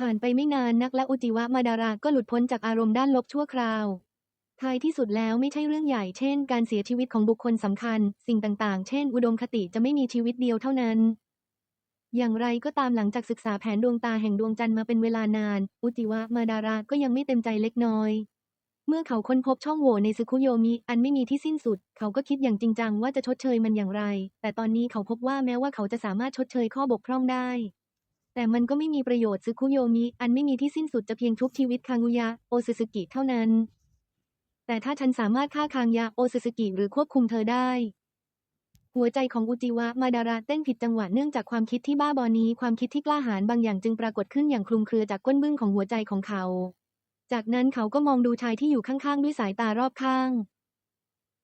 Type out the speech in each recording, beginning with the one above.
ผ่านไปไม่นานนักและอุจิวะมาดาราก็หลุดพ้นจากอารมณ์ด้านลบชั่วคราว ท้ายที่สุดแล้วไม่ใช่เรื่องใหญ่เช่น การเสียชีวิตของบุคคลสำคัญ สิ่งต่างๆ เช่น อุดมคติจะไม่มีชีวิตเดียวเท่านั้น อย่างไรก็ตามหลังจากศึกษาแผนดวงตาแห่งดวงจันทร์มาเป็นเวลานาน อุจิวะมาดาราก็ยังไม่เต็มใจเล็กน้อยเมื่อเขาค้นพบช่องโหว่ในซึคุโยมิ อันไม่มีที่สิ้นสุด เขาก็คิดอย่างจริงจังว่าจะชดเชยมันอย่างไร แต่ตอนนี้เขาพบว่าแม้ว่าเขาจะสามารถชดเชยข้อบกพร่องได้ แต่มันก็ไม่มีประโยชน์ซึคุโยมิ อันไม่มีที่สิ้นสุดจะเพียงทุบชีวิตคางุยะ โอซึซึกิเท่านั้น แต่ถ้าฉันสามารถฆ่าคางยะโอซึซึกิหรือควบคุมเธอได้ หัวใจของอุจิวะมาดาราเต้นผิดจังหวะเนื่องจากความคิดที่บ้าบอนี้ ความคิดที่กล้าหาญบางอย่างจึงปรากฏขึ้นอย่างคลุมเครือจากก้นบึ้งของหัวใจของเขา จากนั้นเขาก็มองดูชายที่อยู่ข้างๆด้วยสายตารอบข้าง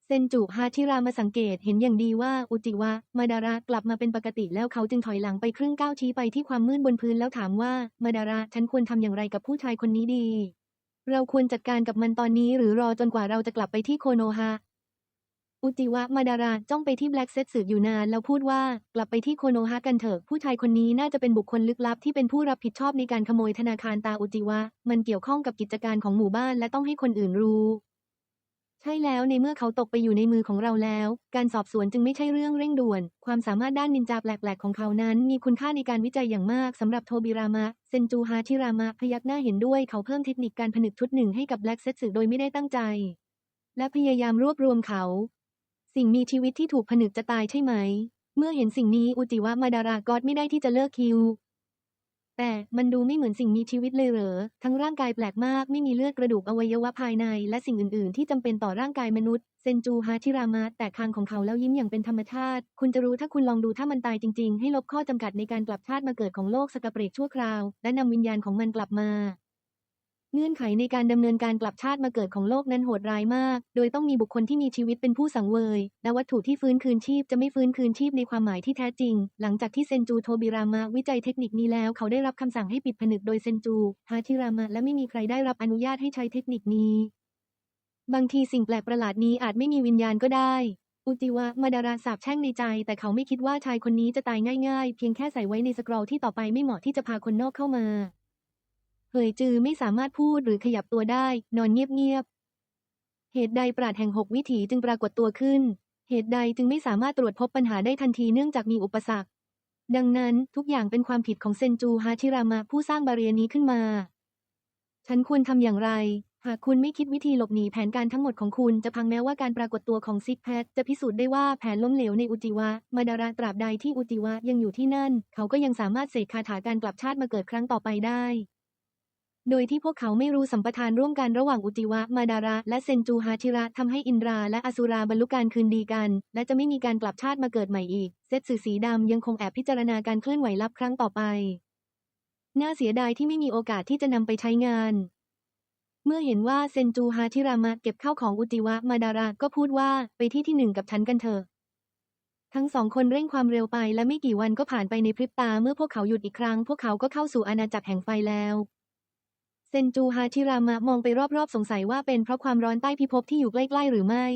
เซนจุฮาชิรามาสังเกตเห็นอย่างดีว่าอุจิวะ มาดารากลับมาเป็นปกติแล้วเขาจึงถอยหลังไปครึ่งก้าวชี้ไปที่ความมืดบนพื้นแล้วถามว่า มาดาราฉันควรทำอย่างไรกับผู้ชายคนนี้ดี เราควรจัดการกับมันตอนนี้หรือรอจนกว่าเราจะกลับไปที่โคโนฮะอุจิวะมาดาราจ้องไปที่แบล็กเซตสืบอยู่นานแล้วพูดว่ากลับไปที่โคโนฮะกันเถอะ ผู้ชายคนนี้น่าจะเป็นบุคคลลึกลับที่เป็นผู้รับผิดชอบในการขโมยธนาคารตาอุจิวะ มันเกี่ยวข้องกับกิจการของหมู่บ้านและต้องให้คนอื่นรู้ ใช่แล้วในเมื่อเขาตกไปอยู่ในมือของเราแล้ว การสอบสวนจึงไม่ใช่เรื่องเร่งด่วน ความสามารถด้านนินจาแปลกๆของเขานั้น มีคุณค่าในการวิจัยอย่างมากสำหรับโทบิรามะ เซนจูฮาชิรามะพยักหน้าเห็นด้วยเขาเพิ่มเทคนิคการผนึกชุดหนึ่งให้กับแบล็กเซตสืโดยไม่ได้ตั้งใจ และพยายามรวบรวมเขา สิ่งมีชีวิตที่ถูกผนึกจะตายใช่ไหม เมื่อเห็นสิ่งนี้อุจิวะมาดารากอดไม่ได้ที่จะเลิกคิว แต่มันดูไม่เหมือนสิ่งมีชีวิตเลยเหรอ ทั้งร่างกายแปลกมาก ไม่มีเลือดกระดูกอวัยวะภายใน และสิ่งอื่น ๆ ที่จำเป็นต่อร่างกายมนุษย์ เซนจูฮาชิรามะแตกคางของเขาแล้วยิ้มอย่างเป็นธรรมชาติ คุณจะรู้ถ้าคุณลองดูถ้ามันตายจริง ๆ ให้ลบข้อจำกัดในการกลับชาติมาเกิดของโลกสกปรกเปรกชั่วคราว และนำวิญญาณของมันกลับมา เงื่อนไขในการดำเนินการกลับชาติมาเกิดของโลกนั้นโหดร้ายมาก โดยต้องมีบุคคลที่มีชีวิตเป็นผู้สังเวย และวัตถุที่ฟื้นคืนชีพจะไม่ฟื้นคืนชีพในความหมายที่แท้จริง หลังจากที่เซนจูโทบิรามะวิจัยเทคนิคนี้แล้วเขาได้รับคำสั่งให้ปิดผนึกโดยเซนจูฮาชิรามะและไม่มีใครได้รับอนุญาตให้ใช้เทคนิคนี้ บางทีสิ่งแปลกประหลาดนี้อาจไม่มีวิญญาณก็ได้อุจิวะมาดาราสาบแช่งในใจ แต่เขาไม่คิดว่าชายคนนี้จะตายง่ายๆ เพียงแค่ใส่ไว้ในสกรอลที่ต่อไปไม่เหมาะที่จะพาคนนอกเข้ามา เหยจือไม่สามารถพูดหรือขยับตัวได้ นอนเงียบๆ เหตุใดปราดแห่งหกวิถีจึงปรากฏตัวขึ้น เหตุใดจึงไม่สามารถตรวจพบปัญหาได้ทันทีเนื่องจากมีอุปสรรค ดังนั้นทุกอย่างเป็นความผิดของเซนจูฮาชิรามะผู้สร้างบาเรียนี้ขึ้นมา ฉันควรทำอย่างไร หากคุณไม่คิดวิธีหลบหนีแผนการทั้งหมดของคุณจะพังแม้ว่าการปรากฏตัวของซิกแพทจะพิสูจน์ได้ว่าแผนล้มเหลวในอุจิวะมาดาราตราบใดที่อุจิวะยังอยู่ที่นั่น เขาก็ยังสามารถเสกคาถาการกลับชาติมาเกิดครั้งต่อไปได้ โดยที่พวกเขาไม่รู้สัมปทานร่วมกันระหว่างอุจิวะ มาดาระ และเซนจูฮาชิระทำให้อินราและอสุราบรรลุการคืนดีกัน และจะไม่มีการกลับชาติมาเกิดใหม่อีก เซตสื่อสีดำยังคงแอบพิจารณาการเคลื่อนไหวลับครั้งต่อไป น่าเสียดายที่ไม่มีโอกาสที่จะนำไปใช้งาน เมื่อเห็นว่าเซนจูฮาชิรามะเก็บข้าวของอุจิวะ มาดาระก็พูดว่าไปที่ที่หนึ่งกับฉันกันเถอะทั้งสองคนเร่งความเร็วไปและไม่กี่วันก็ผ่านไปในพริบตาเมื่อพวกเขาหยุดอีกครั้ง พวกเขาก็เข้าสู่อาณาจักรแห่งไฟแล้ว เซนจูฮาชิรามะมองไปรอบๆ สงสัยว่าเป็นเพราะความร้อนใต้พิภพที่อยู่ใกล้ๆหรือไม่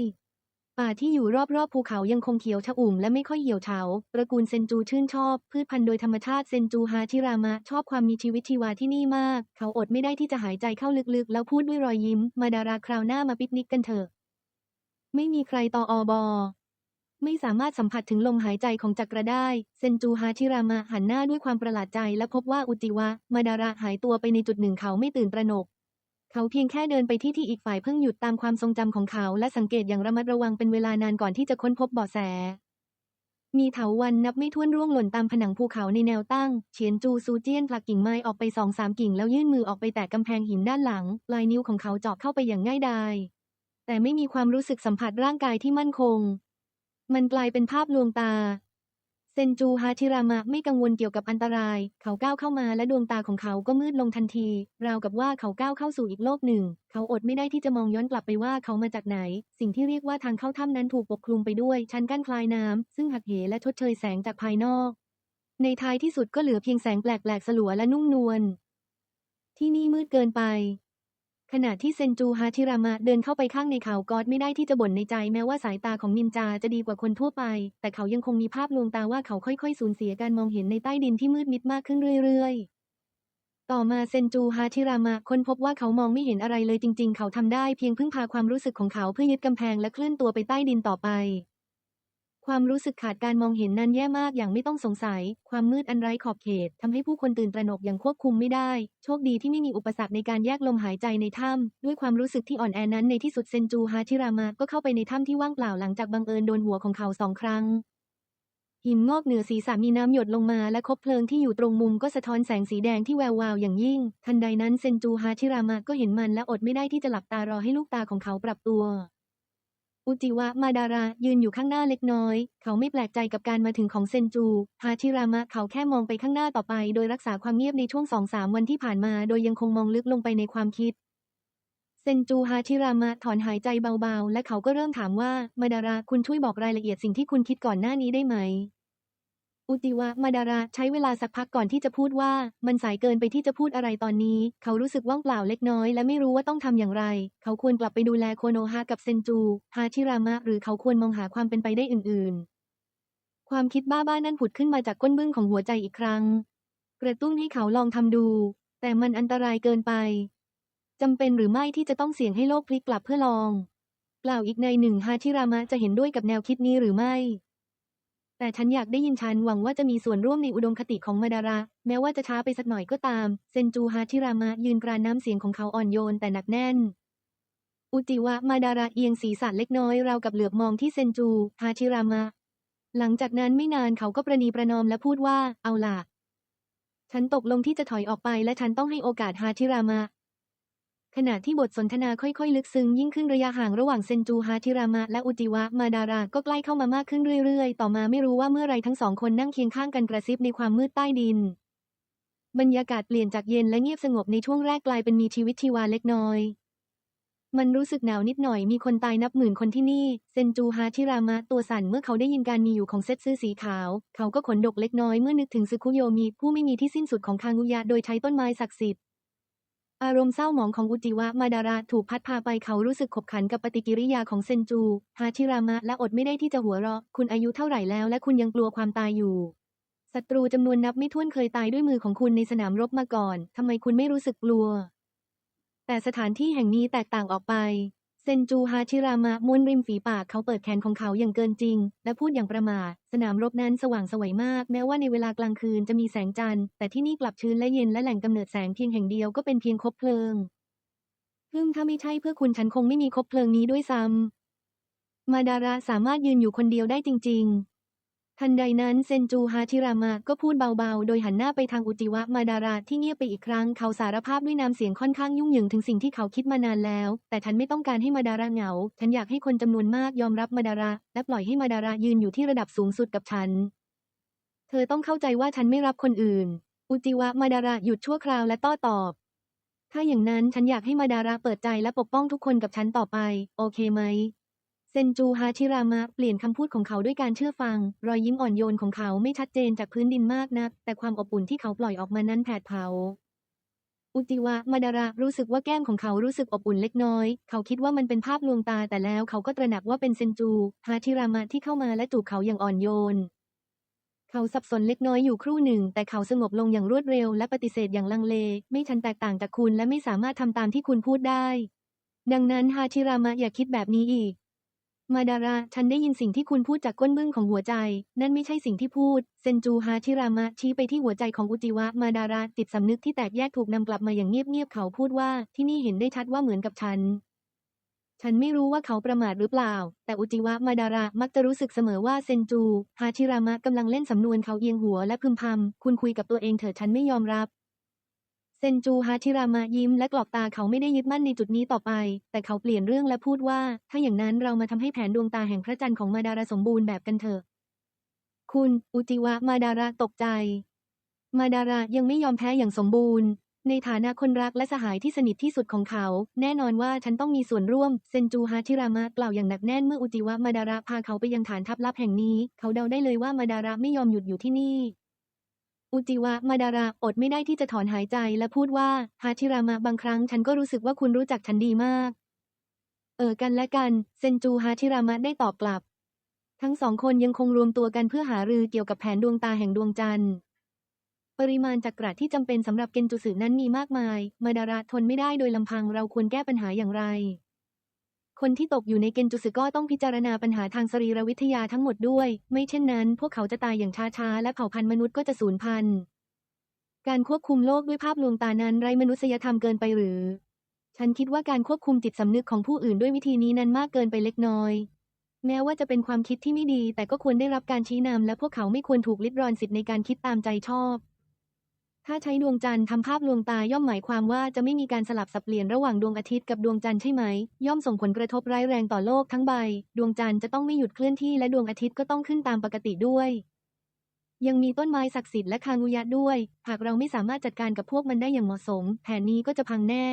ป่าที่อยู่รอบๆ ภูเขายังคงเขียวชอุ่มและไม่ค่อยเหี่ยวเฉาตระกูลเซนจูชื่นชอบ พืชพันธุ์โดยธรรมชาติเซนจูฮาชิรามะชอบความมีชีวิตชีวาที่นี่มาก เขาอดไม่ได้ที่จะหายใจเข้าลึกๆ แล้วพูดด้วยรอยยิ้ม มาดาราคราวหน้ามาปิกนิกกันเถอะ ไม่มีใครต่ออบอ ไม่สามารถสัมผัสถึงลมหายใจของจักรได้ เซนจูฮาชิรามะหันหน้าด้วยความประหลาดใจและพบว่าอุจิวะ มาดาระหายตัวไปในจุดหนึ่งเขาไม่ตื่นตระหนก เขาเพียงแค่เดินไปที่ที่อีกฝ่ายเพิ่งหยุดตามความทรงจำของเขาและสังเกตอย่างระมัดระวังเป็นเวลานานก่อนที่จะค้นพบเบาะแส มีเถาวันนับไม่ถ้วนร่วงหล่นตามผนังภูเขาในแนวตั้ง เฉียนจูซูเจียนผลักกิ่งไม้ออกไปสองสามกิ่งแล้วยื่นมือออกไปแตะกำแพงหินด้านหลัง ลายนิ้วของเขาเจาะเข้าไปอย่างง่ายดายแต่ไม่มีความรู้สึกสัมผัสร่างกายที่มั่นคง มันกลายเป็นภาพลวงตา เซนจูฮาชิรามะไม่กังวลเกี่ยวกับอันตราย เขาก้าวเข้ามาและดวงตาของเขาก็มืดลงทันที ราวกับว่าเขาก้าวเข้าสู่อีกโลกหนึ่ง เขาอดไม่ได้ที่จะมองย้อนกลับไปว่าเขามาจากไหน สิ่งที่เรียกว่าทางเข้าถ้ำนั้นถูกปกคลุมไปด้วยชั้นกั้นคลายน้ำซึ่งหักเหและชดเชยแสงจากภายนอก ในท้ายที่สุดก็เหลือเพียงแสงแปลกๆสลัวและนุ่มนวลที่นี่มืดเกินไป ขณะที่เซนจูฮาชิรามะเดินเข้าไปข้างในเขากอดไม่ได้ที่จะบ่นในใจแม้ว่าสายตาของนินจาจะดีกว่าคนทั่วไป แต่เขายังคงมีภาพลวงตาว่าเขาค่อยๆ สูญเสียการมองเห็นในใต้ดินที่มืดมิดมากขึ้นเรื่อยๆ ต่อมาเซนจูฮาชิรามะค้นพบว่าเขามองไม่เห็นอะไรเลยจริง ๆ เขาทำได้เพียงพึ่งพาความรู้สึกของเขาเพื่อยึดกำแพงและเคลื่อนตัวไปใต้ดินต่อไป ความรู้สึกขาดการมองเห็นนั้นแย่มากอย่างไม่ต้องสงสัย ความมืดอันไร้ขอบเขตทำให้ผู้คนตื่นตระหนกอย่างควบคุมไม่ได้ โชคดีที่ไม่มีอุปสรรคในการแยกลมหายใจในถ้ำด้วยความรู้สึกที่อ่อนแอนั้นในที่สุดเซนจูฮาชิรามะก็เข้าไปในถ้ำที่ว่างเปล่าหลังจากบังเอิญโดนหัวของเขาสองครั้งหินงอกเหนือศีรษะมีน้ำหยดลงมาและคบเพลิงที่อยู่ตรงมุมก็สะท้อนแสงสีแดงที่แวววาวอย่างยิ่ง ทันใดนั้นเซนจูฮาชิรามะก็เห็นมันและอดไม่ได้ที่จะหลับตารอให้ลูกตาของเขาปรับตัว อุจิวะมาดาระยืนอยู่ข้างหน้าเล็กน้อย เขาไม่แปลกใจกับการมาถึงของเซนจู ฮาชิรามะเขาแค่มองไปข้างหน้าต่อไป โดยรักษาความเงียบในช่วงสองสามวันที่ผ่านมา โดยยังคงมองลึกลงไปในความคิด เซนจูฮาชิรามะถอนหายใจเบาๆ และเขาก็เริ่มถามว่า มาดาระคุณช่วยบอกรายละเอียดสิ่งที่คุณคิดก่อนหน้านี้ได้ไหม อุติวะมาดาระใช้เวลาสักพักก่อนที่จะพูดว่า มันสายเกินไปที่จะพูดอะไรตอนนี้ เขารู้สึกว่างเปล่าเล็กน้อย และไม่รู้ว่าต้องทำอย่างไร เขาควรกลับไปดูแลโคโนฮะกับเซนจูฮาชิรามะหรือเขาควรมองหาความเป็นไปได้อื่น ๆ ความคิดบ้าๆนั่นผุดขึ้นมาจากก้นบึ้งของหัวใจอีกครั้ง กระตุ้นให้เขาลองทำดู แต่มันอันตรายเกินไปจำเป็นหรือไม่ที่จะต้องเสี่ยงให้โลกพลิกกลับเพื่อลองกล่าวอีกในหนึ่งฮาชิรามะจะเห็นด้วยกับแนวคิดนี้หรือไม่ แต่ฉันอยากได้ยินฉันหวังว่าจะมีส่วนร่วมในอุดมคติของมาดาระ แม้ว่าจะช้าไปสักหน่อยก็ตาม เซนจูฮาชิรามะยืนกรานน้ำเสียงของเขาอ่อนโยนแต่หนักแน่น อุจิวะมาดาระเอียงศีรษะเล็กน้อยราวกับเหลือบมองที่เซนจูฮาชิรามะ หลังจากนั้นไม่นานเขาก็ประนีประนอมและพูดว่า เอาล่ะ ฉันตกลงที่จะถอยออกไปและฉันต้องให้โอกาสฮาชิรามะ ขณะที่บทสนทนาค่อยๆ ลึกซึ้งยิ่งขึ้นระยะห่างระหว่างเซนจูฮาชิรามะและอุจิวะมาดาราก็ใกล้เข้ามามากขึ้นเรื่อยๆ ต่อมาไม่รู้ว่าเมื่อไรทั้งสองคนนั่งเคียงข้างกันกระซิบในความมืดใต้ดิน บรรยากาศเปลี่ยนจากเย็นและเงียบสงบในช่วงแรกกลายเป็นมีชีวิตชีวาเล็กน้อย มันรู้สึกหนาวนิดหน่อยมีคนตายนับหมื่นคนที่นี่ เซนจูฮาชิรามะตัวสั่นเมื่อเขาได้ยินการมีอยู่ของเซตซื่อสีขาว เขาก็ขนดกเล็กน้อยเมื่อนึกถึงซึคุโยมิผู้ไม่มีที่สิ้นสุดของคางุยะโดยใช้ต้นไม้ศักดิ์สิทธิ์ อารมณ์เศร้าหมองของอุจิวะมาดาระถูกพัดพาไปเขารู้สึกขบขันกับปฏิกิริยาของเซนจู ฮาชิรามะและอดไม่ได้ที่จะหัวเราะ คุณอายุเท่าไหร่แล้วและคุณยังกลัวความตายอยู่ ศัตรูจำนวนนับไม่ถ้วนเคยตายด้วยมือของคุณในสนามรบมาก่อน ทำไมคุณไม่รู้สึกกลัว แต่สถานที่แห่งนี้แตกต่างออกไป เซนจูฮาชิรามะม้วนริมฝีปากเขาเปิดแขนของเขาอย่างเกินจริง และพูดอย่างประมาทสนามรบนั้นสว่างสวยมาก แม้ว่าในเวลากลางคืนจะมีแสงจันทร์ แต่ที่นี่กลับชื้นและเย็นและแหล่งกำเนิดแสงเพียงแห่งเดียวก็เป็นเพียงคบเพลิงซึ่งถ้าไม่ใช่เพื่อคุณฉันคงไม่มีคบเพลิงนี้ด้วยซ้ำมาดาระสามารถยืนอยู่คนเดียวได้จริง ๆ ทันใดนั้นเซนจูฮาชิรามะก็พูดเบาๆ โดยหันหน้าไปทางอุจิวะมาดาระที่เงียบไปอีกครั้ง เขาสารภาพด้วยน้ำเสียงค่อนข้างยุ่งเหยิงถึงสิ่งที่เขาคิดมานานแล้ว แต่ฉันไม่ต้องการให้มาดาระเหงา ฉันอยากให้คนจำนวนมากยอมรับมาดาระและปล่อยให้มาดาระยืนอยู่ที่ระดับสูงสุดกับฉัน เธอต้องเข้าใจว่าฉันไม่รับคนอื่น อุจิวะมาดาระหยุดชั่วคราวและต้ตอบ ถ้าอย่างนั้นฉันอยากให้มาดาระเปิดใจและปกป้องทุกคนกับฉันต่อไป โอเคไหม เซนจูฮาชิรามะเปลี่ยนคำพูดของเขาด้วยการเชื่อฟัง รอยยิ้มอ่อนโยนของเขาไม่ชัดเจนจากพื้นดินมากนัก แต่ความอบอุ่นที่เขาปล่อยออกมานั้นแผดเผา อุจิวะมาดาระรู้สึกว่าแก้มของเขารู้สึกอบอุ่นเล็กน้อย เขาคิดว่ามันเป็นภาพลวงตาแต่แล้วเขาก็ตระหนักว่าเป็นเซนจูฮาชิรามะที่เข้ามาและจูบเขาอย่างอ่อนโยน เขาสับสนเล็กน้อยอยู่ครู่หนึ่ง แต่เขาสงบลงอย่างรวดเร็วและปฏิเสธอย่างลังเล ไม่ฉันแตกต่างจากคุณและไม่สามารถทำตามที่คุณพูดได้ ดังนั้นฮาชิรามะอย่าคิดแบบนี้อีก มาดาระฉันได้ยินสิ่งที่คุณพูดจากก้นบึ้งของหัวใจ นั่นไม่ใช่สิ่งที่พูด เซนจูฮาชิรามะชี้ไปที่หัวใจของอุจิวะ มาดาระจิตสำนึกที่แตกแยกถูกนำกลับมาอย่างเงียบๆ เขาพูดว่าที่นี่เห็นได้ชัดว่าเหมือนกับฉัน ฉันไม่รู้ว่าเขาประมาทหรือเปล่า แต่อุจิวะ มาดาระมักจะรู้สึกเสมอว่าเซนจู ฮาชิรามะกำลังเล่นสำนวนเขาเอียงหัวและพึมพำ คุณคุยกับตัวเองเถอะฉันไม่ยอมรับ เซนจูฮาชิรามะยิ้มและกรอกตาเขาไม่ได้ยึดมั่นในจุดนี้ต่อไป แต่เขาเปลี่ยนเรื่องและพูดว่า ถ้าอย่างนั้นเรามาทำให้แผนดวงตาแห่งพระจันทร์ของมาดาระสมบูรณ์แบบกันเถอะ คุณอุจิวะมาดาระตกใจ มาดาระยังไม่ยอมแพ้อย่างสมบูรณ์ ในฐานะคนรักและสหายที่สนิทที่สุดของเขา แน่นอนว่าฉันต้องมีส่วนร่วม เซนจูฮาชิรามะกล่าวอย่างหนักแน่นเมื่ออุจิวะมาดาระพาเขาไปยังฐานทัพลับแห่งนี้ เขาเดาได้เลยว่ามาดาระไม่ยอมหยุดอยู่ที่นี่ อุจิวะมาดาระอดไม่ได้ที่จะถอนหายใจและพูดว่าฮาชิรามะบางครั้งฉันก็รู้สึกว่าคุณรู้จักฉันดีมาก เออกันและกันเซนจูฮาชิรามะได้ตอบกลับ ทั้งสองคนยังคงรวมตัวกันเพื่อหารือเกี่ยวกับแผนดวงตาแห่งดวงจันทร์ปริมาณจักระที่จำเป็นสำหรับเกนจูสึนั้นมีมากมาย มาดาระทนไม่ได้โดยลำพังเราควรแก้ปัญหาอย่างไร คนที่ตกอยู่ในเกนจูสึก็ต้องพิจารณาปัญหาทางสรีรวิทยาทั้งหมดด้วย ไม่เช่นนั้น พวกเขาจะตายอย่างช้าๆ และเผ่าพันธุ์มนุษย์ก็จะสูญพันธุ์ การควบคุมโลกด้วยภาพลวงตานั้นไร้มนุษยธรรมเกินไปหรือ ฉันคิดว่าการควบคุมจิตสำนึกของผู้อื่นด้วยวิธีนี้นั้นมากเกินไปเล็กน้อย แม้ว่าจะเป็นความคิดที่ไม่ดี แต่ก็ควรได้รับการชี้นำและพวกเขาไม่ควรถูกลิดรอนสิทธิ์ในการคิดตามใจชอบ ถ้าใช้ดวงจันทร์ทำภาพลวงตาย่อมหมายความว่าจะไม่มีการสลับสับเปลี่ยนระหว่างดวงอาทิตย์กับดวงจันทร์ใช่ไหม ย่อมส่งผลกระทบร้ายแรงต่อโลกทั้งใบ ดวงจันทร์จะต้องไม่หยุดเคลื่อนที่และดวงอาทิตย์ก็ต้องขึ้นตามปกติด้วย ยังมีต้นไม้ศักดิ์สิทธิ์และคางูยะด้วย หากเราไม่สามารถจัดการกับพวกมันได้อย่างเหมาะสม แผนนี้ก็จะพังแน่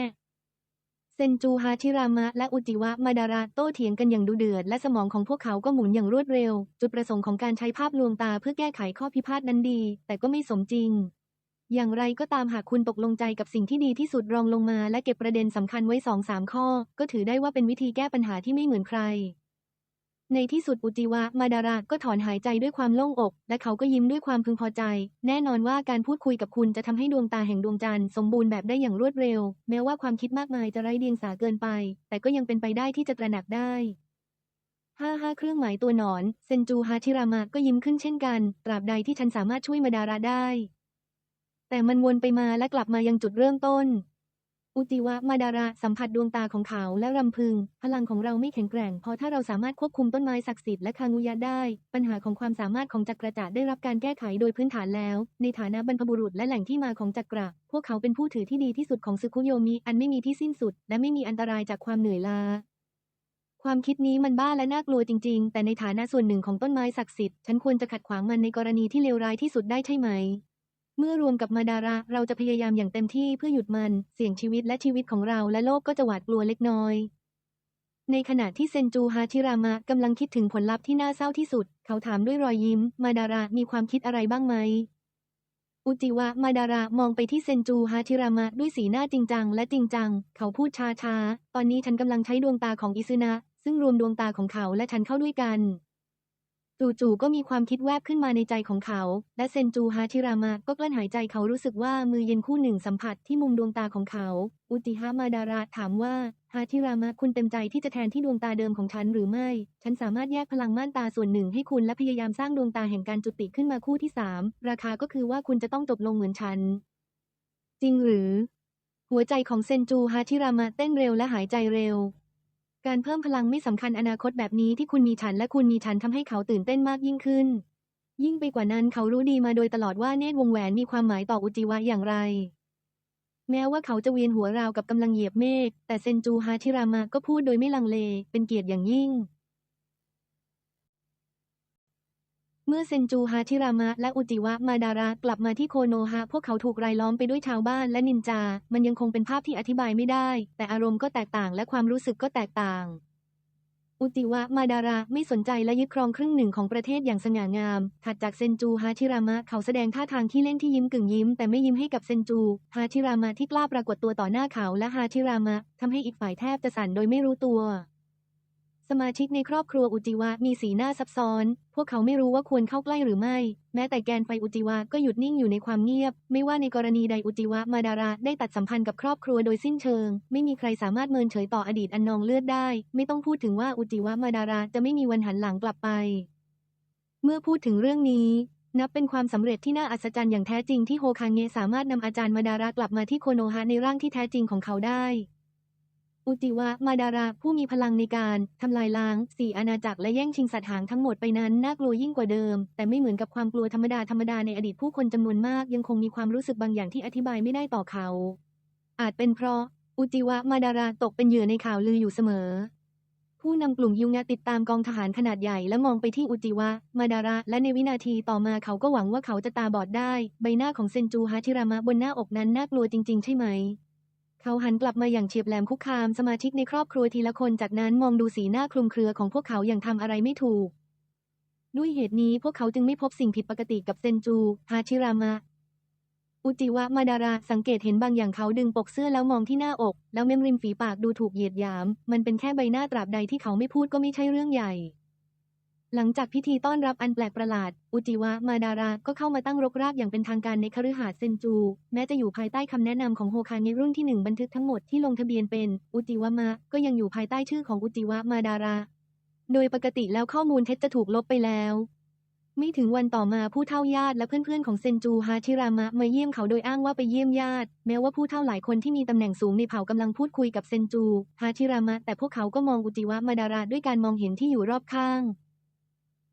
เซนจูฮาชิรามะและอุจิวะมาดาระโต้เถียงกันอย่างดุเดือด และสมองของพวกเขาก็หมุนอย่างรวดเร็ว จุดประสงค์ของการใช้ภาพลวงตาเพื่อแก้ไขข้อพิพาทนั้นดี แต่ก็ไม่สมจริง อย่างไรก็ตามหากคุณตกลงใจกับสิ่งที่ดีที่สุดรองลงมาและเก็บประเด็นสำคัญไว้สองสามข้อ ก็ถือได้ว่าเป็นวิธีแก้ปัญหาที่ไม่เหมือนใคร ในที่สุดอุจิวะมาดาระก็ถอนหายใจด้วยความโล่งอก และเขาก็ยิ้มด้วยความพึงพอใจ แน่นอนว่าการพูดคุยกับคุณจะทำให้ดวงตาแห่งดวงจันทร์สมบูรณ์แบบได้อย่างรวดเร็ว แม้ว่าความคิดมากมายจะไร้เดียงสาเกินไป แต่ก็ยังเป็นไปได้ที่จะตระหนักได้ห้าห้าเครื่องหมายตัวหนอน เซนจูฮาชิรามะก็ยิ้มขึ้นเช่นกัน ตราบใดที่ฉันสามารถช่วยมาดาระได้ แต่มันวนไปมาและกลับมายังจุดเริ่มต้น อุจิวะมาดาระสัมผัสดวงตาของเขาและรำพึง พลังของเราไม่แข็งแกร่ง พอถ้าเราสามารถควบคุมต้นไม้ศักดิ์สิทธิ์และคางูยะได้ ปัญหาของความสามารถของจักรจะได้รับการแก้ไขโดยพื้นฐานแล้ว ในฐานะบรรพบุรุษและแหล่งที่มาของจักระพวกเขาเป็นผู้ถือที่ดีที่สุดของซึคุโยมิอันไม่มีที่สิ้นสุด และไม่มีอันตรายจากความเหนื่อยล้าความคิดนี้มันบ้าและน่ากลัวจริง ๆ แต่ในฐานะส่วนหนึ่งของต้นไม้ศักดิ์สิทธิ์ ฉันควรจะขัดขวางมันในกรณีที่เลวร้ายที่สุดได้ใช่ไหม เมื่อรวมกับมาดาระ เราจะพยายามอย่างเต็มที่เพื่อหยุดมัน เสี่ยงชีวิตและชีวิตของเราและโลกก็จะหวาดกลัวเล็กน้อย ในขณะที่เซนจูฮาชิรามะกำลังคิดถึงผลลัพธ์ที่น่าเศร้าที่สุด เขาถามด้วยรอยยิ้ม มาดาระมีความคิดอะไรบ้างไหม อุจิวะมาดาระมองไปที่เซนจูฮาชิรามะด้วยสีหน้าจริงจังและจริงจัง เขาพูดช้าๆ ตอนนี้ฉันกำลังใช้ดวงตาของอิซึนะ ซึ่งรวมดวงตาของเขาและฉันเข้าด้วยกัน จู่ๆก็มีความคิดแวบขึ้นมาในใจของเขา และเซนจูฮาชิรามะก็กลั้นหายใจเขารู้สึกว่ามือเย็นคู่หนึ่งสัมผัสที่มุมดวงตาของเขา อุจิฮะมาดาระถามว่าฮาชิรามะคุณเต็มใจที่จะแทนที่ดวงตาเดิมของฉันหรือไม่ ฉันสามารถแยกพลังม่านตาส่วนหนึ่งให้คุณและพยายามสร้างดวงตาแห่งการจุติขึ้นมาคู่ที่สามราคาก็คือว่าคุณจะต้องจบลงเหมือนฉัน จริงหรือ หัวใจของเซนจูฮาชิรามะเต้นเร็วและหายใจเร็ว การเพิ่มพลังไม่สำคัญอนาคตแบบนี้ที่คุณมีฉันและคุณมีฉันทำให้เขาตื่นเต้นมากยิ่งขึ้น ยิ่งไปกว่านั้นเขารู้ดีมาโดยตลอดว่าเนตรวงแหวนมีความหมายต่ออุจิวะอย่างไร แม้ว่าเขาจะเวียนหัวราวกับกำลังเหยียบเมฆแต่เซนจูฮาชิรามะก็พูดโดยไม่ลังเล เป็นเกียรติอย่างยิ่ง เมื่อเซนจูฮาชิรามะและอุจิวะมาดาระกลับมาที่โคโนฮะพวกเขาถูกรายล้อมไปด้วยชาวบ้านและนินจา มันยังคงเป็นภาพที่อธิบายไม่ได้ แต่อารมณ์ก็แตกต่างและความรู้สึกก็แตกต่าง อุจิวะมาดาระไม่สนใจและยึดครองครึ่งหนึ่งของประเทศอย่างสง่างาม ถัดจากเซนจูฮาชิรามะเขาแสดงท่าทางที่เล่นที่ยิ้มกึ่งยิ้มแต่ไม่ยิ้มให้กับเซนจูฮาชิรามะที่กล้าปรากฏตัวต่อหน้าเขาและฮาชิรามะทำให้อีกฝ่ายแทบจะสั่นโดยไม่รู้ตัว สมาชิกในครอบครัวอุจิวะมีสีหน้าซับซ้อน พวกเขาไม่รู้ว่าควรเข้าใกล้หรือไม่ แม้แต่แกนไฟอุจิวะก็หยุดนิ่งอยู่ในความเงียบ ไม่ว่าในกรณีใดอุจิวะมาดาระได้ตัดสัมพันธ์กับครอบครัวโดยสิ้นเชิง ไม่มีใครสามารถเมินเฉยต่ออดีตอันนองเลือดได้ ไม่ต้องพูดถึงว่าอุจิวะมาดาระจะไม่มีวันหันหลังกลับไป เมื่อพูดถึงเรื่องนี้ นับเป็นความสำเร็จที่น่าอัศจรรย์อย่างแท้จริงที่โฮคางเงะสามารถนำอาจารย์มาดาระกลับมาที่โคโนฮะในร่างที่แท้จริงของเขาได้ อุจิวะมาดาระผู้มีพลังในการทำลายล้างสี่อาณาจักรและแย่งชิงสัตว์หางทั้งหมดไปนั้นน่ากลัวยิ่งกว่าเดิม แต่ไม่เหมือนกับความกลัวธรรมดาธรรมดาในอดีตผู้คนจำนวนมากยังคงมีความรู้สึกบางอย่างที่อธิบายไม่ได้ต่อเขา อาจเป็นเพราะ อุจิวะมาดาระตกเป็นเหยื่อในข่าวลืออยู่เสมอ ผู้นำกลุ่มยุงะติดตามกองทหารขนาดใหญ่และมองไปที่อุจิวะมาดาระ และในวินาทีต่อมาเขาก็หวังว่าเขาจะตาบอดได้ ใบหน้าของเซนจูฮาชิรามะบนหน้าอกนั้นน่ากลัวจริง ๆ ใช่ไหม เขาหันกลับมาอย่างเฉียบแหลมคุกคามสมาชิกในครอบครัวทีละคนจากนั้นมองดูสีหน้าคลุมเครือของพวกเขาอย่างทำอะไรไม่ถูก ด้วยเหตุนี้พวกเขาจึงไม่พบสิ่งผิดปกติกับเซนจู ฮาชิรามะ อุจิวะมาดาระสังเกตเห็นบางอย่างเขาดึงปกเสื้อแล้วมองที่หน้าอก แล้วเม้มริมฝีปากดูถูกเหยียดหยาม มันเป็นแค่ใบหน้าตราบใดที่เขาไม่พูดก็ไม่ใช่เรื่องใหญ่ หลังจากพิธีต้อนรับอันแปลกประหลาด อุจิวะมาดาราก็เข้ามาตั้งรกรากอย่างเป็นทางการในคฤหาสน์เซนจู แม้จะอยู่ภายใต้คำแนะนำของโฮคางะรุ่นที่หนึ่งบันทึกทั้งหมดที่ลงทะเบียนเป็น อุจิวะมะ ก็ยังอยู่ภายใต้ชื่อของอุจิวะมาดาราโดยปกติแล้วข้อมูลเท็จจะถูกลบไปแล้วไม่ถึงวันต่อมาผู้เฒ่าญาติและเพื่อนๆของเซนจูฮาชิรามะมาเยี่ยมเขาโดยอ้างว่าไปเยี่ยมญาติ แม้ว่าผู้เฒ่าหลายคนที่มีตำแหน่งสูงในเผ่ากำลังพูดคุยกับเซนจูฮาชิรามะแต่พวกเขาก็มองอุจิวะมาดาราด้วยการมองเห็นที่อยู่รอบข้าง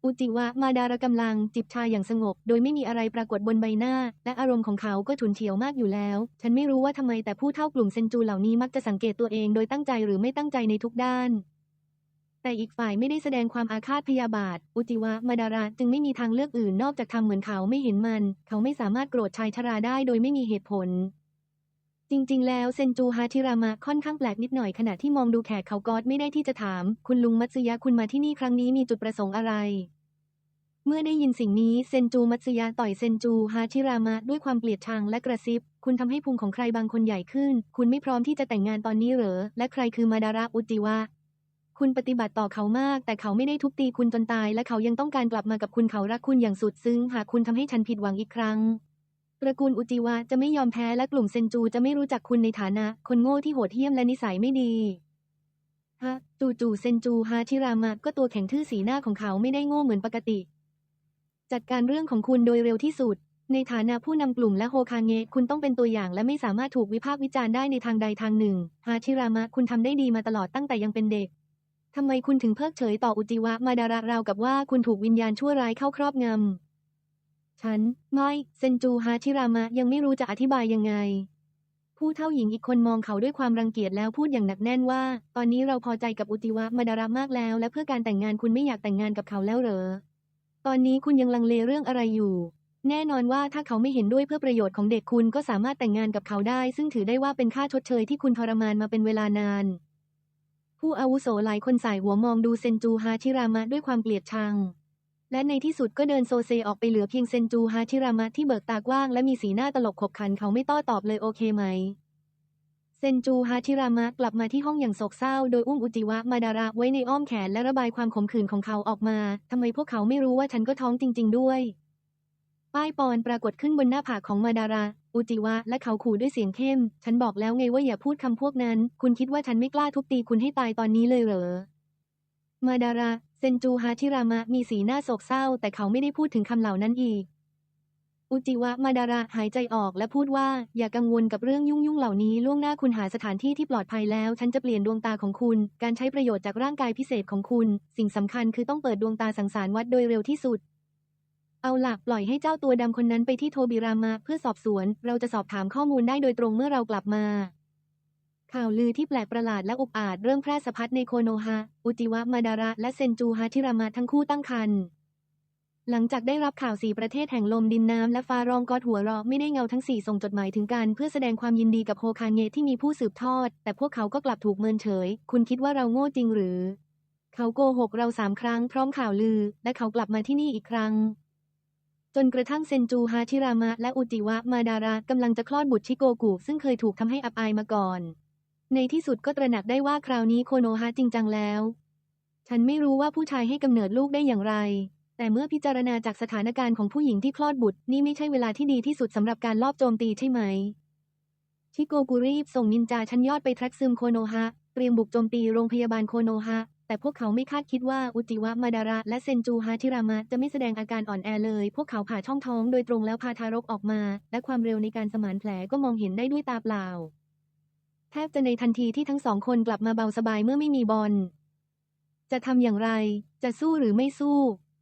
อุจิวะมาดารากำลังจิบชาอย่างสงบ โดยไม่มีอะไรปรากฏบนใบหน้า และอารมณ์ของเขาก็ฉุนเฉียวมากอยู่แล้ว ฉันไม่รู้ว่าทำไมแต่ผู้เฒ่ากลุ่มเซนจูเหล่านี้มักจะสังเกตตัวเองโดยตั้งใจหรือไม่ตั้งใจในทุกด้าน แต่อีกฝ่ายไม่ได้แสดงความอาฆาตพยาบาท อุจิวะมาดาราจึงไม่มีทางเลือกอื่นนอกจากทำเหมือนเขาไม่เห็นมัน เขาไม่สามารถโกรธชายชราได้โดยไม่มีเหตุผล จริง ๆ แล้วเซนจูฮาชิรามะค่อนข้างแปลกนิดหน่อยขณะที่มองดูแขกเขากอดไม่ได้ที่จะถาม คุณลุงมัตสึยะคุณมาที่นี่ครั้งนี้มีจุดประสงค์อะไร เมื่อได้ยินสิ่งนี้เซนจูมัตสึยะต่อยเซนจูฮาชิรามะด้วยความเกลียดชังและกระซิบ คุณทำให้พุงของใครบางคนใหญ่ขึ้น คุณไม่พร้อมที่จะแต่งงานตอนนี้เหรอ และใครคือมาดาระอุจิวะคุณปฏิบัติต่อเขามาก แต่เขาไม่ได้ทุบตีคุณจนตาย และเขายังต้องการกลับมากับคุณเขารักคุณอย่างสุดซึ้งหากคุณทำให้ฉันผิดหวังอีกครั้ง ระกูลอุจิวะจะไม่ยอมแพ้และกลุ่มเซนจูจะไม่รู้จักคุณในฐานะ คนโง่ที่โหดเหี้ยมและนิสัยไม่ดีฮะจู่ๆเซนจูฮาชิรามะก็ตัวแข็งทื่อสีหน้าของเขาไม่ได้โง่เหมือนปกติ จัดการเรื่องของคุณโดยเร็วที่สุด ในฐานะผู้นำกลุ่มและโฮคาเงะคุณต้องเป็นตัวอย่างและไม่สามารถถูกวิพากษ์วิจารณ์ได้ในทางใดทางหนึ่งฮาชิรามะคุณทำได้ดีมาตลอดตั้งแต่ยังเป็นเด็กทำไมคุณถึงเพิกเฉยต่ออุจิวะมาดาระราวกับว่าคุณถูกวิญญาณชั่วร้ายเข้าครอบงำ ฉันไม่เซนจูฮาชิรามะยังไม่รู้จะอธิบายยังไง ผู้เท่าหญิงอีกคนมองเขาด้วยความรังเกียจแล้วพูดอย่างหนักแน่นว่า ตอนนี้เราพอใจกับอุจิวะมาดาระมากแล้ว และเพื่อการแต่งงานคุณไม่อยากแต่งงานกับเขาแล้วเหรอ ตอนนี้คุณยังลังเลเรื่องอะไรอยู่ แน่นอนว่าถ้าเขาไม่เห็นด้วยเพื่อประโยชน์ของเด็กคุณก็สามารถแต่งงานกับเขาได้ ซึ่งถือได้ว่าเป็นค่าชดเชยที่คุณทรมานมาเป็นเวลานานผู้อาวุโสหลายคนสายหัวมองดูเซนจูฮาชิรามะด้วยความเกลียดชัง และในที่สุดก็เดินโซเซออกไปเหลือเพียงเซนจูฮาชิรามะที่เบิกตากว้างและมีสีหน้าตลกขบขันเขาไม่ต้อตอบเลยโอเคไหม เซนจูฮาชิรามะกลับมาที่ห้องอย่างโศกเศร้า โดยอุ้มอุจิวะมาดาระไว้ในอ้อมแขนและระบายความขมขื่นของเขาออกมาทำไมพวกเขาไม่รู้ว่าฉันก็ท้องจริง ๆ ด้วยป้ายปอนปรากฏขึ้นบนหน้าผากของมาดารา อุจิวะ และเขาขู่ด้วยเสียงเข้ม ฉันบอกแล้วไงว่าอย่าพูดคำพวกนั้น คุณคิดว่าฉันไม่กล้าทุบตีคุณให้ตายตอนนี้เลยเหรอ มาดารา เซนจูฮาชิรามะมีสีหน้าโศกเศร้า แต่เขาไม่ได้พูดถึงคำเหล่านั้นอีก อุจิวะมาดาระหายใจออกและพูดว่า อย่ากังวลกับเรื่องยุ่งยุ่งๆเหล่านี้ล่วงหน้าคุณหาสถานที่ที่ปลอดภัยแล้ว ฉันจะเปลี่ยนดวงตาของคุณ การใช้ประโยชน์จากร่างกายพิเศษของคุณ สิ่งสำคัญคือต้องเปิดดวงตาสังสารวัดโดยเร็วที่สุด เอาหล่ะปล่อยให้เจ้าตัวดำคนนั้นไปที่โทบิรามะเพื่อสอบสวน เราจะสอบถามข้อมูลได้โดยตรงเมื่อเรากลับมา ข่าวลือที่แปลกประหลาดและอุกอาจเริ่มแพร่สะพัดในโคโนฮะอุจิวะมาดาระ และเซนจูฮาชิรามะทั้งคู่ตั้งครรภ์หลังจากได้รับข่าวสี่ประเทศแห่งลมดินน้ำและฟ้าร้องกอดหัวเราะไม่ได้เงาทั้งสี่ส่งจดหมายถึงกันเพื่อแสดงความยินดีกับโฮคาเงะที่มีผู้สืบทอด แต่พวกเขาก็กลับถูกเมินเฉย คุณคิดว่าเราโง่จริงหรือ เขาโกหกเราสามครั้งพร้อมข่าวลือ และเขากลับมาที่นี่อีกครั้ง จนกระทั่งเซนจูฮาชิรามะและอุจิวะมาดารากำลังจะคลอดบุตรชิโกกุซึ่งเคยถูกทำให้อับอายมาก่อน ในที่สุดก็ตระหนักได้ว่าคราวนี้โคโนฮะจริงจังแล้ว ฉันไม่รู้ว่าผู้ชายให้กำเนิดลูกได้อย่างไร แต่เมื่อพิจารณาจากสถานการณ์ของผู้หญิงที่คลอดบุตรนี่ไม่ใช่เวลาที่ดีที่สุดสำหรับการลอบโจมตีใช่ไหม ชิโกกุรีบส่งนินจาชั้นยอดไปแทร็กซึมโคโนฮะ เตรียมบุกโจมตีโรงพยาบาลโคโนฮะ แต่พวกเขาไม่คาดคิดว่าอุจิวะมาดาระและเซนจูฮาชิรามะจะไม่แสดงอาการอ่อนแอเลย พวกเขาผ่าช่องท้องโดยตรงแล้วพาทารกออกมา และความเร็วในการสมานแผลก็มองเห็นได้ด้วยตาเปล่า แทบจะในทันทีที่ทั้งสองคนกลับมาเบาสบายเมื่อไม่มีบอล จะทำอย่างไร จะสู้หรือไม่สู้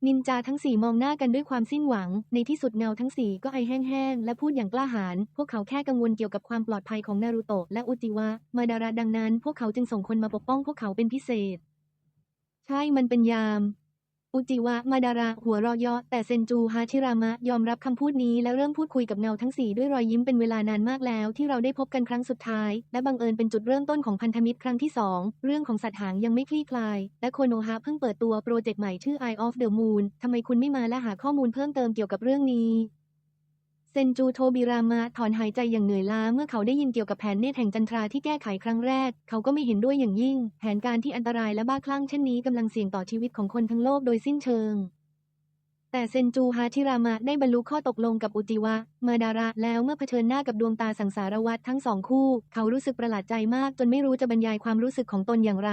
นินจาทั้งสี่มองหน้ากันด้วยความสิ้นหวัง ในที่สุดเงาทั้งสี่ก็ไอแห้งๆ และพูดอย่างกล้าหาญ พวกเขาแค่กังวลเกี่ยวกับความปลอดภัยของนารูโตะและอุจิวะ มาดาระดังนั้น พวกเขาจึงส่งคนมาปกป้องพวกเขาเป็นพิเศษ ใช่ มันเป็นยาม อุจิวะมาดาระหัวรอยเยาะแต่เซนจูฮาชิรามะยอมรับคำพูดนี้และเริ่มพูดคุยกับเงาทั้งสี่ด้วยรอยยิ้มเป็นเวลานานมากแล้วที่เราได้พบกันครั้งสุดท้าย และบังเอิญเป็นจุดเริ่มต้นของพันธมิตรครั้งที่สองเรื่องของสัตว์หางยังไม่คลี่คลาย และโคโนฮะเพิ่งเปิดตัวโปรเจกต์ใหม่ชื่อ Eye of the Moon ทำไมคุณไม่มาและหาข้อมูลเพิ่มเติมเกี่ยวกับเรื่องนี้ เซนจูโทบิรามะถอนหายใจอย่างเหนื่อยล้าเมื่อเขาได้ยินเกี่ยวกับแผนเนตรแห่งจันทราที่แก้ไขครั้งแรก เขาก็ไม่เห็นด้วยอย่างยิ่ง แผนการที่อันตรายและบ้าคลั่งเช่นนี้กำลังเสี่ยงต่อชีวิตของคนทั้งโลกโดยสิ้นเชิง แต่เซนจูฮาชิรามะได้บรรลุข้อตกลงกับอุจิวะ มาดาระแล้วเมื่อเผชิญหน้ากับดวงตาสังสารวัตรทั้งสองคู่ เขารู้สึกประหลาดใจมากจนไม่รู้จะบรรยายความรู้สึกของตนอย่างไร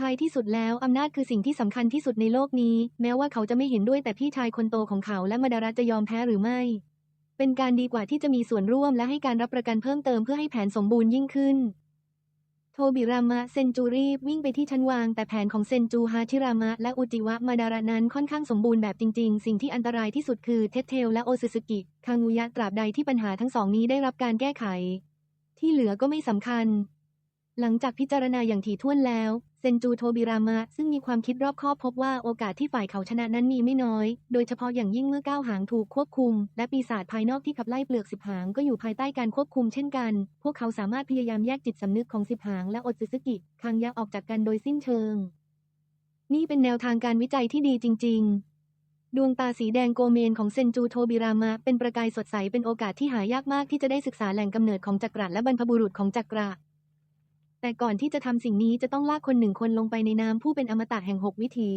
ท้ายที่สุดแล้วอำนาจคือสิ่งที่สำคัญที่สุดในโลกนี้ แม้ว่าเขาจะไม่เห็นด้วยแต่พี่ชายคนโตของเขาและมาดาระจะยอมแพ้หรือไม่ เป็นการดีกว่าที่จะมีส่วนร่วมและให้การรับประกันเพิ่มเติมเพื่อให้แผนสมบูรณ์ยิ่งขึ้น โทบิรามะเซนจูรีบวิ่งไปที่ชั้นวาง แต่แผนของเซนจูฮาชิรามะและอุจิวะมาดาระนั้นค่อนข้างสมบูรณ์แบบจริงๆ สิ่งที่อันตรายที่สุดคือเทสเทลและโอซึสกิคางูยะตราบใดที่ปัญหาทั้งสองนี้ได้รับการแก้ไข ที่เหลือก็ไม่สำคัญ หลังจากพิจารณาอย่างถี่ถ้วนแล้ว เซนจูโทบิรามะซึ่งมีความคิดรอบคอบพบว่าโอกาสที่ฝ่ายเขาชนะนั้นมีไม่น้อย โดยเฉพาะอย่างยิ่งเมื่อก้าวหางถูกควบคุม และปีศาจภายนอกที่ขับไล่เปลือกสิบหางก็อยู่ภายใต้การควบคุมเช่นกัน พวกเขาสามารถพยายามแยกจิตสำนึกของสิบหางและอตสึสกิคังยะออกจากกันโดยสิ้นเชิง นี่เป็นแนวทางการวิจัยที่ดีจริง ๆดวงตาสีแดงโกเมนของเซนจูโทบิรามะเป็นประกายสดใสเป็นโอกาสที่หายากมากที่จะได้ศึกษาแหล่งกำเนิดของจักรและบรรพบุรุษของจักร แต่ก่อนที่จะทำสิ่งนี้จะต้องลากคนหนึ่งคนลงไปในน้ำผู้เป็นอมตะแห่งหกวิถี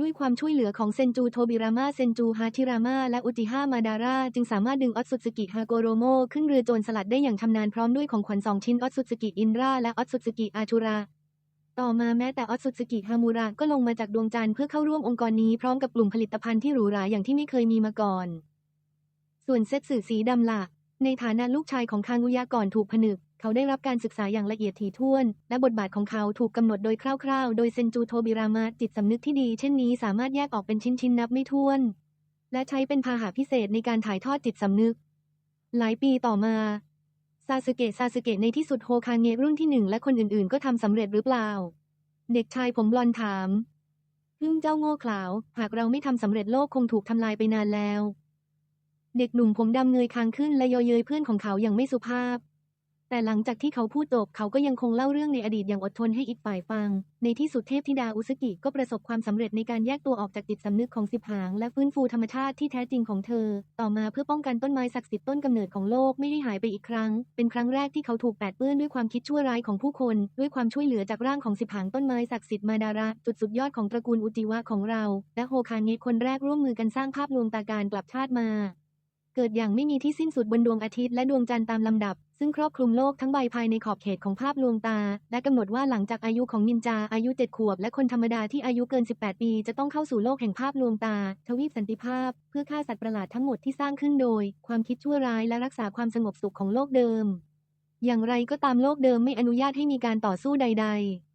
ด้วยความช่วยเหลือของเซนจูโทบิรามาเซนจูฮาชิรามาและอุจิฮามาดาราจึงสามารถดึงออตสุสกิฮาโกโรโมขึ้นเรือโจรสลัดได้อย่างชำนาญพร้อมด้วยของขวัญสองชิ้นออตสุสกิอินราและออตสุสกิอาชูราต่อมาแม้แต่ออตสุสกิฮามูระก็ลงมาจากดวงจันทร์เพื่อเข้าร่วมองค์กรนี้พร้อมกับกลุ่มผลิตภัณฑ์ที่หรูหราอย่างที่ไม่เคยมีมาก่อน ส่วนเซตสื่อสีดำล่ะ ในฐานะลูกชายของคางูยะก่อนถูกผนึก เขาได้รับการศึกษาอย่างละเอียดถี่ถ้วน และบทบาทของเขาถูกกำหนดโดยคร่าวๆ โดยเซนจูโทบิรามะจิตสำนึกที่ดีเช่นนี้สามารถแยกออกเป็นชิ้นๆนับไม่ถ้วน และใช้เป็นพาหะพิเศษในการถ่ายทอดจิตสำนึก หลายปีต่อมาซาสึเกะซาสึเกะในที่สุดโฮคาเงะรุ่นที่หนึ่งและคนอื่นๆ ก็ทำสำเร็จหรือเปล่า เด็กชายผมบลอนถามพึ่งเจ้าโง่เขลาหากเราไม่ทำสำเร็จโลกคงถูกทำลายไปนานแล้ว เด็กหนุ่มผมดำเงยคางขึ้นและเยเย้ยเพื่อนของเขาอย่างไม่สุภาพ แต่หลังจากที่เขาพูดจบเขาก็ยังคงเล่าเรื่องในอดีตอย่างอดทนให้อีกฝ่ายฟัง ในที่สุดเทพธิดาอุสกิก็ประสบความสำเร็จในการแยกตัวออกจากจิตสำนึกของสิบหาง และฟื้นฟูธรรมชาติที่แท้จริงของเธอ ต่อมาเพื่อป้องกันต้นไม้ศักดิ์สิทธิ์ต้นกำเนิดของโลกไม่ให้หายไปอีกครั้ง เป็นครั้งแรกที่เขาถูกแปดเปื้อนด้วยความคิดชั่วร้ายของผู้คน ด้วยความช่วยเหลือจากร่างของสิบหางต้นไม้ศักดิ์สิทธิ์มาดาระจุดสุดยอดของตระกูลอุจิวะของเรา และโฮคาเงะคนแรกร่วมมือกันสร้างภาพลวงตาการกลับชาติมา เกิดอย่างไม่มีที่สิ้นสุดบนดวงอาทิตย์และดวงจันทร์ตามลำดับ ซึ่งครอบคลุมโลกทั้งใบภายในขอบเขตของภาพลวงตา และกำหนดว่าหลังจากอายุของนินจาอายุ 7 ขวบ และคนธรรมดาที่อายุเกิน 18 ปี จะต้องเข้าสู่โลกแห่งภาพลวงตา ทวีปสันติภาพ เพื่อฆ่าสัตว์ประหลาดทั้งหมดที่สร้างขึ้นโดย ความคิดชั่วร้ายและรักษาความสงบสุขของโลกเดิม อย่างไรก็ตามโลกเดิมไม่อนุญาตให้มีการต่อสู้ใด ๆ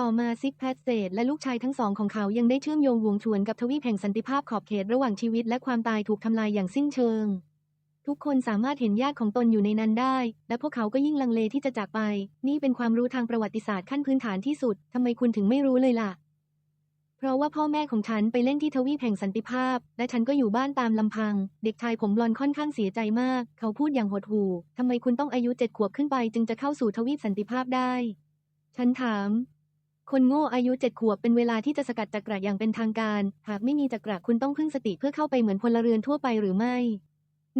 ต่อมาซิกแพทเซตและลูกชายทั้งสองของเขายังได้เชื่อมโยงวงชวนกับทวีปแห่งสันติภาพขอบเขตระหว่างชีวิตและความตายถูกทำลายอย่างสิ้นเชิง ทุกคนสามารถเห็นญาติของตนอยู่ในนั้นได้ และพวกเขาก็ยิ่งลังเลที่จะจากไป นี่เป็นความรู้ทางประวัติศาสตร์ขั้นพื้นฐานที่สุดทำไมคุณถึงไม่รู้เลยล่ะ เพราะว่าพ่อแม่ของฉันไปเล่นที่ทวีปแห่งสันติภาพ และฉันก็อยู่บ้านตามลำพัง เด็กชายผมบลอนค่อนข้างเสียใจมาก เขาพูดอย่างหดหู่ทำไมคุณต้องอายุเจ็ดขวบขึ้นไป จึงจะเข้าสู่ทวีปสันติภาพได้ฉันถาม คนโง่อายุเจ็ดขวบเป็นเวลาที่จะสกัดจักระอย่างเป็นทางการ หากไม่มีจักระคุณต้องพึ่งสติเพื่อเข้าไปเหมือนพลเรือนทั่วไปหรือไม่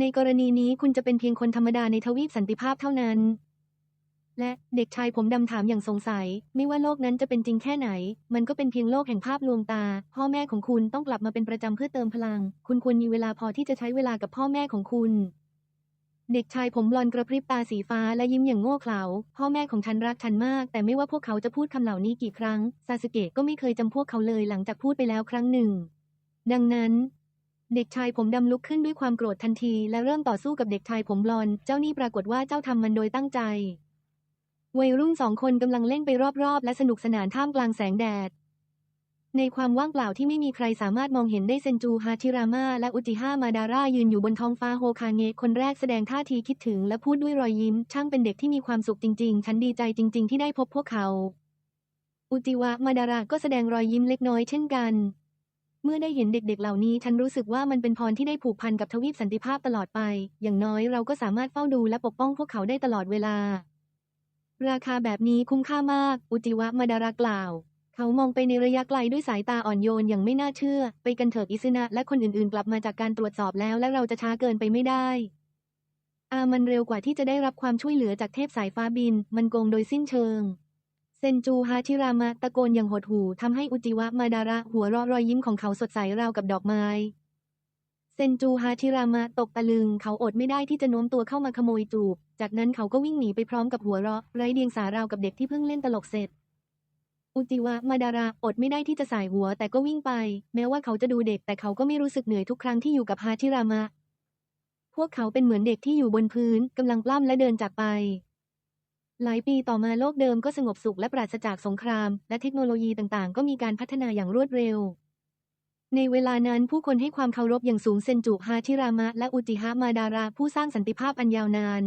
ในกรณีนี้คุณจะเป็นเพียงคนธรรมดาในทวีปสันติภาพเท่านั้น และเด็กชายผมดำถามอย่างสงสัย ไม่ว่าโลกนั้นจะเป็นจริงแค่ไหน มันก็เป็นเพียงโลกแห่งภาพลวงตา พ่อแม่ของคุณต้องกลับมาเป็นประจำเพื่อเติมพลัง คุณควรมีเวลาพอที่จะใช้เวลากับพ่อแม่ของคุณ เด็กชายผมบลอนกระพริบตาสีฟ้าและยิ้มอย่างโง่เขลา พ่อแม่ของฉันรักฉันมาก แต่ไม่ว่าพวกเขาจะพูดคำเหล่านี้กี่ครั้ง ซาสึเกะก็ไม่เคยจำพวกเขาเลยหลังจากพูดไปแล้วครั้งหนึ่ง ดังนั้น เด็กชายผมดำลุกขึ้นด้วยความโกรธทันที และเริ่มต่อสู้กับเด็กชายผมบลอน เจ้านี่ปรากฏว่าเจ้าทำมันโดยตั้งใจ วัยรุ่นสองคนกำลังเล่นไปรอบๆ และสนุกสนานท่ามกลางแสงแดด ในความว่างเปล่าที่ไม่มีใครสามารถมองเห็นได้เซนจูฮาชิรามาและอุจิฮามาดาร่ายืนอยู่บนท้องฟ้าโฮคาเงะคนแรกแสดงท่าทีคิดถึงและพูดด้วยรอยยิ้ม ช่างเป็นเด็กที่มีความสุขจริงๆ ฉันดีใจจริง ๆ ที่ได้พบพวกเขา อุจิวะมาดาระก็แสดงรอยยิ้มเล็กน้อยเช่นกัน เมื่อได้เห็นเด็กๆ เหล่านี้ฉันรู้สึกว่ามันเป็นพรที่ได้ผูกพันกับทวีปสันติภาพตลอดไป อย่างน้อยเราก็สามารถเฝ้าดูและปกป้องพวกเขาได้ตลอดเวลา ราคาแบบนี้คุ้มค่ามาก อุจิวะมาดารากล่าว เขามองไปในระยะไกลด้วยสายตาอ่อนโยนอย่างไม่น่าเชื่อ ไปกันเถอะอิซึนะและคนอื่นๆ กลับมาจากการตรวจสอบแล้วและเราจะช้าเกินไปไม่ได้ อามันเร็วกว่าที่จะได้รับความช่วยเหลือจากเทพสายฟ้าบิน มันโกงโดยสิ้นเชิง เซนจูฮาชิรามะตะโกนอย่างหดหู่ทำให้อุจิวะมาดาระหัวเราะรอยยิ้มของเขาสดใสราวกับดอกไม้เซนจูฮาชิรามะตกตะลึง เขาอดไม่ได้ที่จะโน้มตัวเข้ามาขโมยจูบ จากนั้นเขาก็วิ่งหนีไปพร้อมกับหัวเราะไร้เดียงสาราวกับเด็กที่เพิ่งเล่นตลกเสร็จ อุจิวะมาดาระอดไม่ได้ที่จะสายหัวแต่ก็วิ่งไป แม้ว่าเขาจะดูเด็กแต่เขาก็ไม่รู้สึกเหนื่อยทุกครั้งที่อยู่กับฮาชิรามะ พวกเขาเป็นเหมือนเด็กที่อยู่บนพื้นกำลังปล้ำและเดินจากไป หลายปีต่อมาโลกเดิมก็สงบสุขและปราศจากสงคราม และเทคโนโลยีต่างๆ ก็มีการพัฒนาอย่างรวดเร็ว ในเวลานั้นผู้คนให้ความเคารพอย่างสูงเซนจุฮาชิรามะและอุจิฮะมาดาราผู้สร้างสันติภาพอันยาวนาน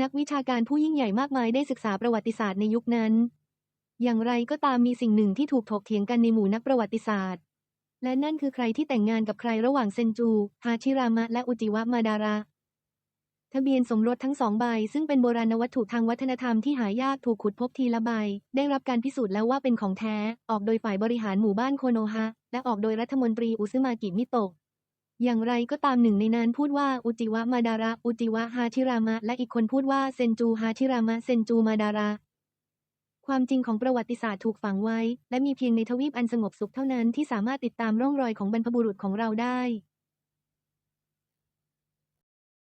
นักวิชาการผู้ยิ่งใหญ่มากมายได้ศึกษาประวัติศาสตร์ในยุคนั้น อย่างไรก็ตามมีสิ่งหนึ่งที่ถูกถกเถียงกันในหมู่นักประวัติศาสตร์ และนั่นคือใครที่แต่งงานกับใครระหว่างเซนจู ฮาชิรามะ และอุจิวะมาดาราทะเบียนสมรสทั้งสองใบ ซึ่งเป็นโบราณวัตถุทางวัฒนธรรมที่หายากถูกขุดพบทีละใบ ได้รับการพิสูจน์แล้วว่าเป็นของแท้ ออกโดยฝ่ายบริหารหมู่บ้านโคโนฮะ และออกโดยรัฐมนตรีอุซึมากิมิโตะอย่างไรก็ตามหนึ่งในนั้นพูดว่าอุจิวะมาดาระ อุจิวะฮาชิรามะ และอีกคนพูดว่าเซนจูฮาชิรามะ เซนจูมาดาระ ความจริงของประวัติศาสตร์ถูกฝังไว้ และมีเพียงในทวีปอันสงบสุขเท่านั้นที่สามารถติดตามร่องรอยของบรรพบุรุษของเราได้